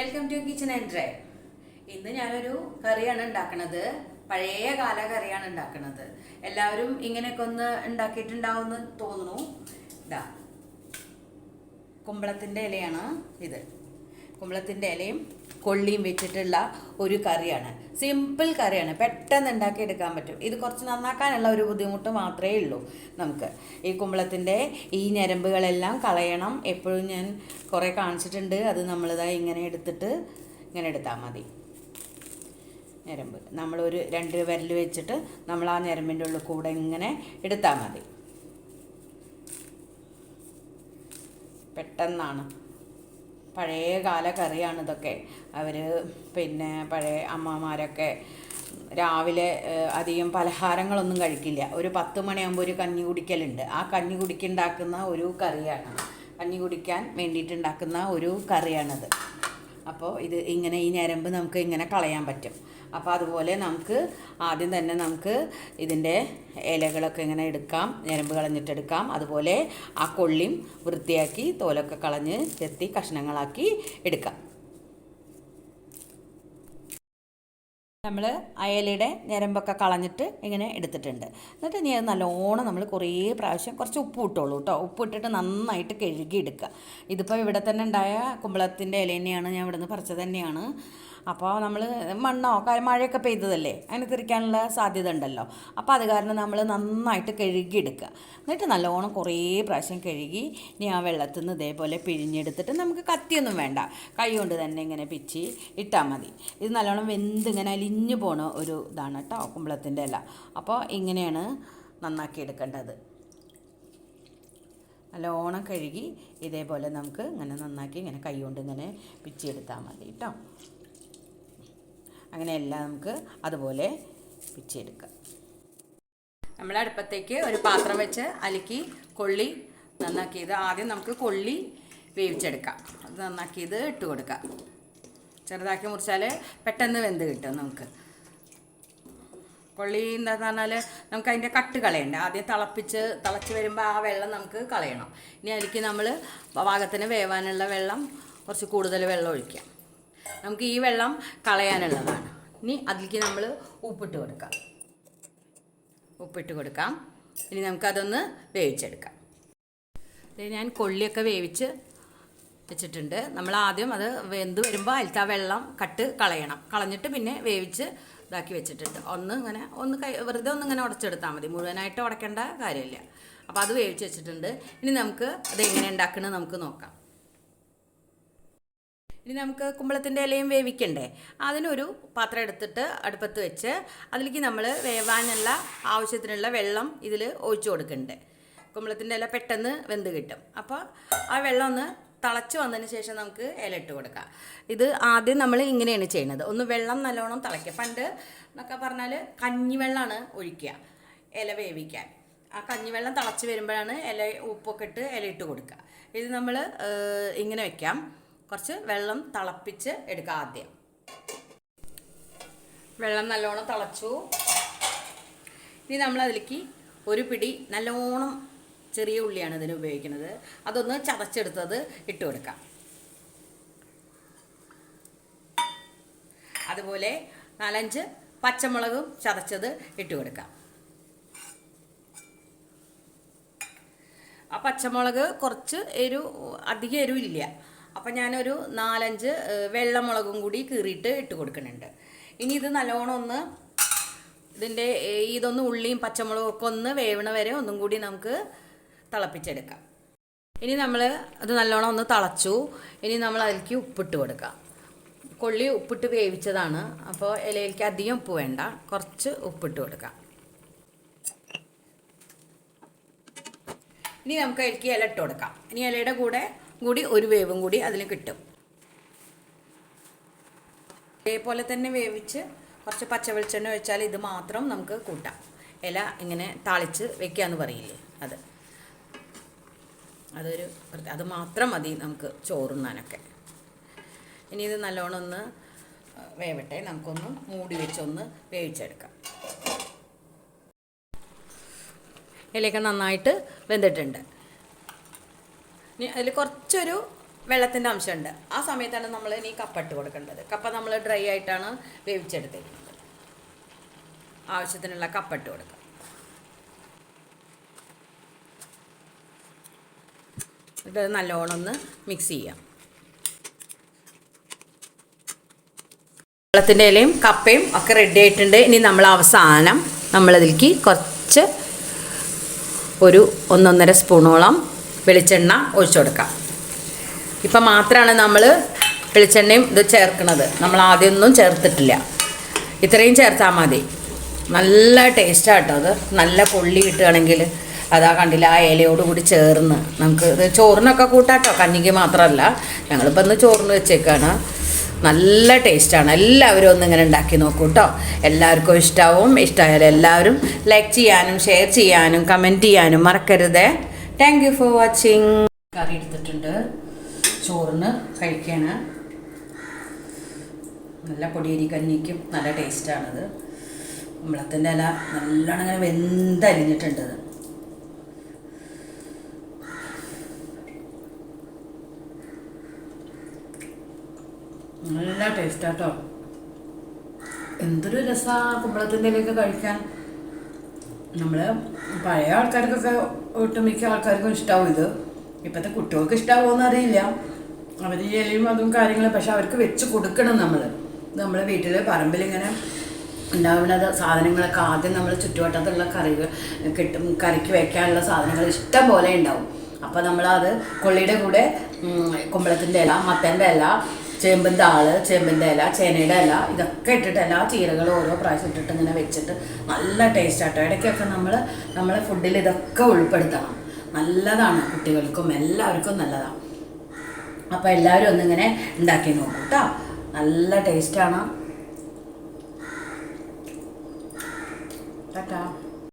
Welcome to kitchen and drive ഇന്ന് ഞാനൊരു കറിയാണ് ഉണ്ടാക്കണത്. പഴയ കാല കറിയാണ് ഉണ്ടാക്കണത്. എല്ലാവരും ഇങ്ങനെയൊക്കെ ഒന്ന് ഉണ്ടാക്കിയിട്ടുണ്ടാവുമെന്ന് തോന്നുന്നു. ഇതാ കുമ്പളത്തിന്റെ ഇലയാണ് ഇത്. കുമ്പളത്തിന്റെ ഇലയും കൊള്ളിയും വെച്ചിട്ടുള്ള ഒരു കറിയാണ്. സിമ്പിൾ കറിയാണ്. പെട്ടെന്ന് ഉണ്ടാക്കി എടുക്കാൻ പറ്റും. ഇത് കുറച്ച് നന്നാക്കാനുള്ള ഒരു ബുദ്ധിമുട്ട് മാത്രമേ ഉള്ളൂ നമുക്ക്. ഈ കുമ്പളത്തിന്റെ ഈ ഞരമ്പുകളെല്ലാം കളയണം. എപ്പോഴും ഞാൻ കുറേ കാണിച്ചിട്ടുണ്ട്. അത് നമ്മളിതാ ഇങ്ങനെ എടുത്തിട്ട് ഇങ്ങനെ എടുത്താൽ മതി. ഞരമ്പ്. നമ്മളൊരു രണ്ട് വിരൽ വെച്ചിട്ട് നമ്മൾ ആ ഞരമ്പിന്റെ ഉള്ളിൽ കൂടെ ഇങ്ങനെ എടുത്താൽ മതി. പെട്ടെന്നാണ്. പഴയ കാല കറിയാണ് ഇതൊക്കെ. അവർ പിന്നെ പഴയ അമ്മമാരൊക്കെ രാവിലെ അധികം പലഹാരങ്ങളൊന്നും കഴിക്കില്ല. ഒരു പത്ത് മണിയാകുമ്പോൾ ഒരു കഞ്ഞി കുടിക്കലുണ്ട്. ആ കഞ്ഞി കുടിക്കുണ്ടാക്കുന്ന ഒരു കറിയാണ്. കഞ്ഞി കുടിക്കാൻ വേണ്ടിയിട്ടുണ്ടാക്കുന്ന ഒരു കറിയാണത്. അപ്പോൾ ഇത് ഇങ്ങനെ ഈ ഞരമ്പ് നമുക്ക് ഇങ്ങനെ കളയാൻ പറ്റും. അപ്പോൾ അതുപോലെ നമുക്ക് ആദ്യം തന്നെ നമുക്ക് ഇതിന്റെ ഇലകളൊക്കെ ഇങ്ങനെ എടുക്കാം ഞരമ്പ് കളഞ്ഞിട്ടെടുക്കാം അതുപോലെ ആ കൊള്ളിയും വൃത്തിയാക്കി തോലൊക്കെ കളഞ്ഞ് ചെത്തി കഷ്ണങ്ങളാക്കി എടുക്കാം. നമ്മൾ അയലയുടെ ഞരമ്പൊക്കെ കളഞ്ഞിട്ട് ഇങ്ങനെ എടുത്തിട്ടുണ്ട്. എന്നിട്ട് ഇനി അത് നല്ലോണം നമ്മൾ കുറേ പ്രാവശ്യം കുറച്ച് ഉപ്പ് ഇട്ടോളൂ കേട്ടോ ഉപ്പ് ഇട്ടിട്ട് നന്നായിട്ട് കഴുകി എടുക്കുക. ഇതിപ്പോൾ ഇവിടെ തന്നെ ഉണ്ടായ കുമ്പളത്തിന്റെ ഇല തന്നെയാണ് ഞാൻ ഇവിടുന്ന് പറിച്ചത് തന്നെയാണ്. അപ്പോൾ നമ്മൾ മണ്ണോ മഴയൊക്കെ പെയ്തതല്ലേ? അതിന് തിരിക്കാനുള്ള സാധ്യത ഉണ്ടല്ലോ അപ്പോൾ അത് കാരണം നമ്മൾ നന്നായിട്ട് കഴുകിയെടുക്കുക. എന്നിട്ട് നല്ലോണം കുറേ പ്രാവശ്യം കഴുകി ഇനി ആ വെള്ളത്തിൽ നിന്ന് ഇതേപോലെ പിഴിഞ്ഞെടുത്തിട്ട് നമുക്ക് കത്തിയൊന്നും വേണ്ട. കൈ കൊണ്ട് തന്നെ ഇങ്ങനെ പിച്ചി ഇട്ടാൽ മതി. ഇത് നല്ലോണം വെന്ത് ഇങ്ങനെ അലിഞ്ഞു പോണ ഒരു ഇതാണ് കേട്ടോ കുമ്പളത്തിന്റെ അല്ല അപ്പോൾ ഇങ്ങനെയാണ് നന്നാക്കി എടുക്കേണ്ടത്. നല്ലോണം കഴുകി ഇതേപോലെ നമുക്ക് ഇങ്ങനെ നന്നാക്കി ഇങ്ങനെ കൈ കൊണ്ട് ഇങ്ങനെ പിച്ചെടുത്താൽ മതി കേട്ടോ അങ്ങനെയെല്ലാം നമുക്ക് അതുപോലെ പിച്ചെടുക്കാം. നമ്മൾ അടുപ്പത്തേക്ക് ഒരു പാത്രം വെച്ച് അലക്കി കൊള്ളി നന്നാക്കിയത് ആദ്യം നമുക്ക് കൊള്ളി വേവിച്ചെടുക്കാം. അത് നന്നാക്കിയത് ഇട്ട് കൊടുക്കാം. ചെറുതാക്കി മുറിച്ചാൽ പെട്ടെന്ന് വെന്ത് കിട്ടും നമുക്ക്. കൊള്ളി എന്താന്ന് പറഞ്ഞാൽ നമുക്ക് അതിന്റെ കട്ട് കളയണ്ട. ആദ്യം തിളപ്പിച്ച് തിളച്ച് വരുമ്പോൾ ആ വെള്ളം നമുക്ക് കളയണം. ഇനി അതിലേക്ക് നമ്മൾ പാകത്തിന് വേവാനുള്ള വെള്ളം കുറച്ച് കൂടുതൽ വെള്ളം ഒഴിക്കാം. നമുക്ക് ഈ വെള്ളം കളയാനുള്ളതാണ്. ഇനി അതിലേക്ക് നമ്മൾ ഉപ്പിട്ട് കൊടുക്കാം. ഉപ്പിട്ട് കൊടുക്കാം. ഇനി നമുക്കതൊന്ന് വേവിച്ചെടുക്കാം. ഞാൻ കൊള്ളിയൊക്കെ വേവിച്ച് വെച്ചിട്ടുണ്ട്. നമ്മൾ ആദ്യം അത് വെന്ത് വരുമ്പോൾ അതിലത്തെ ആ വെള്ളം കട്ട് കളയണം. കളഞ്ഞിട്ട് പിന്നെ വേവിച്ച് ഇതാക്കി വെച്ചിട്ടുണ്ട്. ഒന്ന് ഇങ്ങനെ ഒന്ന് കൈ വെറുതെ ഒന്ന് ഇങ്ങനെ ഉടച്ചെടുത്താൽ മതി. മുഴുവനായിട്ട് ഉടക്കേണ്ട കാര്യമില്ല. അപ്പോൾ അത് വേവിച്ച് വെച്ചിട്ടുണ്ട്. ഇനി നമുക്ക് അത് എങ്ങനെ ഉണ്ടാക്കണമെന്ന് നമുക്ക് നോക്കാം. ഇനി നമുക്ക് കുമ്പളത്തിന്റെ ഇലയും വേവിക്കണ്ടേ? അതിനൊരു പാത്രം എടുത്തിട്ട് അടുപ്പത്ത് വെച്ച് അതിലേക്ക് നമ്മൾ വേവാനുള്ള ആവശ്യത്തിനുള്ള വെള്ളം ഇതിൽ ഒഴിച്ചു കൊടുക്കണ്ടേ? കുമ്പളത്തിന്റെ ഇല പെട്ടെന്ന് വെന്ത് കിട്ടും. അപ്പോൾ ആ വെള്ളം ഒന്ന് തിളച്ച് വന്നതിന് ശേഷം നമുക്ക് ഇല ഇട്ട് കൊടുക്കാം. ഇത് ആദ്യം നമ്മൾ ഇങ്ങനെയാണ് ചെയ്യുന്നത് ഒന്ന് വെള്ളം നല്ലോണം തിളയ്ക്കുക. പണ്ട് എന്നൊക്കെ പറഞ്ഞാൽ കഞ്ഞിവെള്ളമാണ് ഒഴിക്കുക ഇല വേവിക്കാൻ. ആ കഞ്ഞിവെള്ളം തിളച്ച് വരുമ്പോഴാണ് ഇല ഉപ്പൊക്കെ ഇട്ട് ഇല ഇട്ട് കൊടുക്കുക. ഇത് നമ്മൾ ഇങ്ങനെ വെക്കാം. കുറച്ച് വെള്ളം തിളപ്പിച്ച് എടുക്കുക ആദ്യം. വെള്ളം നല്ലോണം തിളച്ചു. ഇനി നമ്മൾ അതിലേക്ക് ഒരു പിടി നല്ലോണം ചെറിയ ഉള്ളിയാണ് ഇതിന് ഉപയോഗിക്കുന്നത്. അതൊന്ന് ചതച്ചെടുത്തത് ഇട്ട് കൊടുക്കാം. അതുപോലെ നാലഞ്ച് പച്ചമുളകും ചതച്ചത് ഇട്ട് കൊടുക്കാം. ആ പച്ചമുളക് കുറച്ച് എരു അധികം എരിവില്ല അപ്പം ഞാനൊരു നാലഞ്ച് വെള്ളമുളകും കൂടി കീറിയിട്ട് ഇട്ട് കൊടുക്കുന്നുണ്ട്. ഇനി ഇത് നല്ലോണം ഒന്ന് ഇതിന്റെ ഇതൊന്ന് ഉള്ളിയും പച്ചമുളകും ഒക്കെ ഒന്ന് വേവണ വരെ ഒന്നും കൂടി നമുക്ക് തിളപ്പിച്ചെടുക്കാം. ഇനി നമ്മൾ അത് നല്ലോണം ഒന്ന് തിളച്ചു. ഇനി നമ്മൾ അതിലേക്ക് ഉപ്പിട്ട് കൊടുക്കാം. കൊള്ളി ഉപ്പിട്ട് വേവിച്ചതാണ്. അപ്പോൾ ഇലയിലേക്ക് അധികം ഉപ്പ് വേണ്ട. കുറച്ച് ഉപ്പിട്ട് കൊടുക്കാം. ഇനി നമുക്ക് അതിലേക്ക് ഇല ഇട്ട് കൊടുക്കാം. ഇനി ഇലയുടെ കൂടെ കൂടി ഒരു വേവും കൂടി അതിൽ കിട്ടും. ഇതേപോലെ തന്നെ വേവിച്ച് കുറച്ച് പച്ച വെളിച്ചെണ്ണ ഒഴിച്ചാൽ ഇത് മാത്രം നമുക്ക് കൂട്ടാം. ഇല ഇങ്ങനെ താളിച്ച് വെക്കാന്ന് പറയില്ലേ അത്. അതൊരു അത് മാത്രം മതി നമുക്ക് ചോറുണ്ണാനൊക്കെ. ഇനി ഇത് നല്ലോണം ഒന്ന് വേവട്ടെ നമുക്കൊന്ന് മൂടി വെച്ചൊന്ന് വേവിച്ചെടുക്കാം. ഇലയൊക്കെ നന്നായിട്ട് വെന്തിട്ടുണ്ട്. ഇനി അതിൽ കുറച്ചൊരു വെള്ളത്തിന്റെ അംശമുണ്ട്. ആ സമയത്താണ് നമ്മൾ ഇനി കപ്പ ഇട്ട് കൊടുക്കേണ്ടത്. കപ്പ നമ്മൾ ഡ്രൈ ആയിട്ടാണ് വേവിച്ചെടുത്തിരിക്കുന്നത്. ആവശ്യത്തിനുള്ള കപ്പ ഇട്ട് കൊടുക്കുക. ഇത് നല്ലോണം ഒന്ന് മിക്സ് ചെയ്യാം. വെള്ളത്തിന്റെ ഇലയും കപ്പയും ഒക്കെ റെഡി ആയിട്ടുണ്ട്. ഇനി നമ്മൾ അവസാനം നമ്മളതിലേക്ക് കുറച്ച് ഒരു ഒന്നൊന്നര സ്പൂണോളം വെളിച്ചെണ്ണ ഒഴിച്ചു കൊടുക്കാം. ഇപ്പം മാത്രമാണ് നമ്മൾ വെളിച്ചെണ്ണയും ഇത് ചേർക്കുന്നത് നമ്മൾ ആദ്യമൊന്നും ചേർത്തിട്ടില്ല. ഇത്രയും ചേർത്താൽ മതി. നല്ല ടേസ്റ്റാണ് കേട്ടോ അത്. നല്ല പൊള്ളി കിട്ടുകയാണെങ്കിൽ അതാ കണ്ടില്ല ആ ഇലയോട് കൂടി ചേർന്ന് നമുക്ക് ഇത് ചോറിനൊക്കെ കൂട്ടാട്ടോ കഞ്ഞിക്ക് മാത്രമല്ല ഞങ്ങളിപ്പോൾ ഇന്ന് ചോറിന് വെച്ചേക്കാണ്. നല്ല ടേസ്റ്റാണ് എല്ലാവരും ഒന്ന് ഇങ്ങനെ ഉണ്ടാക്കി നോക്കൂ കേട്ടോ എല്ലാവർക്കും ഇഷ്ടമാവും ഇഷ്ടമായാലും എല്ലാവരും ലൈക്ക് ചെയ്യാനും ഷെയർ ചെയ്യാനും കമന്റ് ചെയ്യാനും മറക്കരുത്. താങ്ക് യു ഫോർ വാച്ചിങ് കറി എടുത്തിട്ടുണ്ട്. ചോറിന് കഴിക്കാണ്. നല്ല പൊടിയരി കഞ്ഞിക്കും നല്ല ടേസ്റ്റാണിത്. കുമ്പളത്തിന്റെ ഇല നല്ലോണം ഇങ്ങനെ വെന്തരിഞ്ഞിട്ടുണ്ട് ഇത് നല്ല ടേസ്റ്റാട്ടോ. എന്തൊരു രസമാണ് കുമ്പളത്തിന്റെ ഇലയൊക്കെ കഴിക്കാൻ. നമ്മൾ പഴയ ആൾക്കാർക്കൊക്കെ ഒട്ടുമിക്ക ആൾക്കാർക്കും ഇഷ്ടാവും ഇത്. ഇപ്പോഴത്തെ കുട്ടികൾക്ക് ഇഷ്ടാവുമെന്ന് അറിയില്ല. അവർ ഈ ഇലയും അതും കാര്യങ്ങളും പക്ഷെ അവർക്ക് വെച്ച് കൊടുക്കണം നമ്മൾ നമ്മൾ വീട്ടിൽ പറമ്പിലിങ്ങനെ ഉണ്ടാവുന്നത് സാധനങ്ങളൊക്കെ ആദ്യം നമ്മൾ ചുറ്റുവട്ടത്തുള്ള കറികൾ കിട്ടും കറിക്ക് വയ്ക്കാനുള്ള സാധനങ്ങൾ ഇഷ്ടം പോലെ ഉണ്ടാവും. അപ്പോൾ നമ്മളത് കൊള്ളിയുടെ കൂടെ കുമ്പളത്തിന്റെ ഇല മത്തന്റെ ഇല ചേമ്പിന്റെ ആൾ ചേമ്പിന്റെ ഇല ചേനയുടെ ഇല ഇതൊക്കെ ഇട്ടിട്ട് എല്ലാ ചീരകളും ഓരോ പ്രാവശ്യം ഇട്ടിട്ട് ഇങ്ങനെ വെച്ചിട്ട് നല്ല ടേസ്റ്റ് ആട്ടോ. ഇടയ്ക്കൊക്കെ നമ്മൾ നമ്മളെ ഫുഡിൽ ഇതൊക്കെ ഉൾപ്പെടുത്തണം. നല്ലതാണ് കുട്ടികൾക്കും എല്ലാവർക്കും നല്ലതാണ്. അപ്പോൾ എല്ലാവരും ഒന്നിങ്ങനെ ഉണ്ടാക്കി നോക്കും കേട്ടോ നല്ല ടേസ്റ്റാണ് ടാറ്റാ.